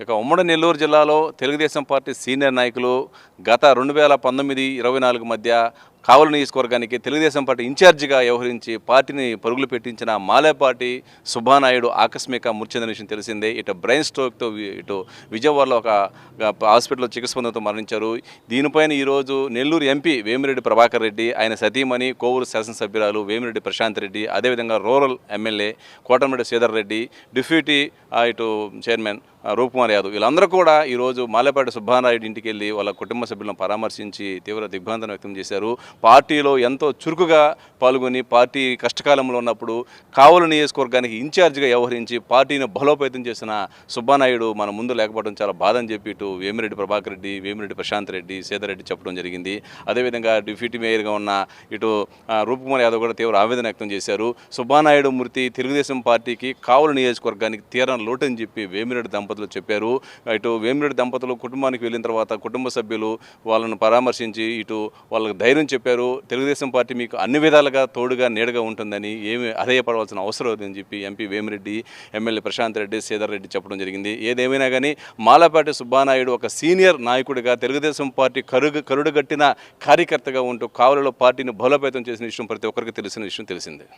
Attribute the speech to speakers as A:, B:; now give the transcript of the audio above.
A: ఇక ఉమ్మడి నెల్లూరు జిల్లాలో తెలుగుదేశం పార్టీ సీనియర్ నాయకులు గత రెండు వేల పంతొమ్మిది ఇరవై నాలుగు మధ్య కావలి నియోజకవర్గానికి తెలుగుదేశం పార్టీ ఇన్ఛార్జిగా వ్యవహరించి పార్టీని పరుగులు పెట్టించిన మాలేపాటి సుబ్బానాయుడు ఆకస్మిక మృతి చెందిన విషయం తెలిసిందే. ఇటు బ్రెయిన్ స్ట్రోక్తో ఇటు విజయవాడలో ఒక హాస్పిటల్లో చికిత్స పొందడంతో మరణించారు. దీనిపైన ఈరోజు నెల్లూరు ఎంపీ వేమిరెడ్డి ప్రభాకర్ రెడ్డి ఆయన సతీమణి కోవూరు శాసనసభ్యురాలు వేమిరెడ్డి ప్రశాంత్ రెడ్డి అదేవిధంగా rural MLA Kotamreddy Sridhar Reddy deputy ఇటు చైర్మన్ ఆ, యాదవ్. వీళ్ళందరూ కూడా ఈరోజు మాలేపాటి సుబ్బానాయుడు ఇంటికి వెళ్ళి వాళ్ళ కుటుంబ సభ్యులను పరామర్శించి తీవ్ర దిగ్భ్రాంతిని వ్యక్తం చేశారు. పార్టీలో ఎంతో చురుకుగా పాల్గొని పార్టీ కష్టకాలంలో ఉన్నప్పుడు కావలి నియోజకవర్గానికి ఇన్ఛార్జిగా వ్యవహరించి పార్టీని బలోపేతం చేసిన సుబ్బానాయుడు మన ముందు లేకపోవడం చాలా బాధ అని చెప్పి ఇటు వేమిరెడ్డి ప్రభాకర్ రెడ్డి వేమిరెడ్డి ప్రశాంత్ రెడ్డి సేదరెడ్డి చెప్పడం జరిగింది. అదేవిధంగా డిప్యూటీ మేయర్గా ఉన్న ఇటు ఆ, రూప్కుమార్ యాదవ్ కూడా తీవ్ర ఆవేదన వ్యక్తం చేశారు. సుబ్బానాయుడు మృతి తెలుగుదేశం పార్టీకి కావలి నియోజకవర్గానికి తీరం లోటని చెప్పి వేమిరెడ్డి దంపతులు చెప్పారు. ఇటు వేమిరెడ్డి దంపతులు కుటుంబానికి వెళ్ళిన తర్వాత కుటుంబ సభ్యులు వాళ్ళను పరామర్శించి ఇటు వాళ్ళకి ధైర్యం చెప్పారు. తెలుగుదేశం పార్టీ మీకు అన్ని విధాలుగా తోడుగా నీడగా ఉంటుందని ఏమి అధేయపడవలసిన అవసరం లేదని చెప్పి ఎంపీ వేమిరెడ్డి ఎమ్మెల్యే ప్రశాంత్ రెడ్డి శ్రీధర్ రెడ్డి చెప్పడం జరిగింది. ఏదేమైనా కానీ మాలపాటి సుబ్బానాయుడు ఒక సీనియర్ నాయకుడిగా తెలుగుదేశం పార్టీ కరుగు కరుడుగట్టిన కార్యకర్తగా ఉంటూ కావలిలో పార్టీని బలోపేతం చేసిన విషయం ప్రతి ఒక్కరికి తెలిసిన విషయం తెలిసిందే.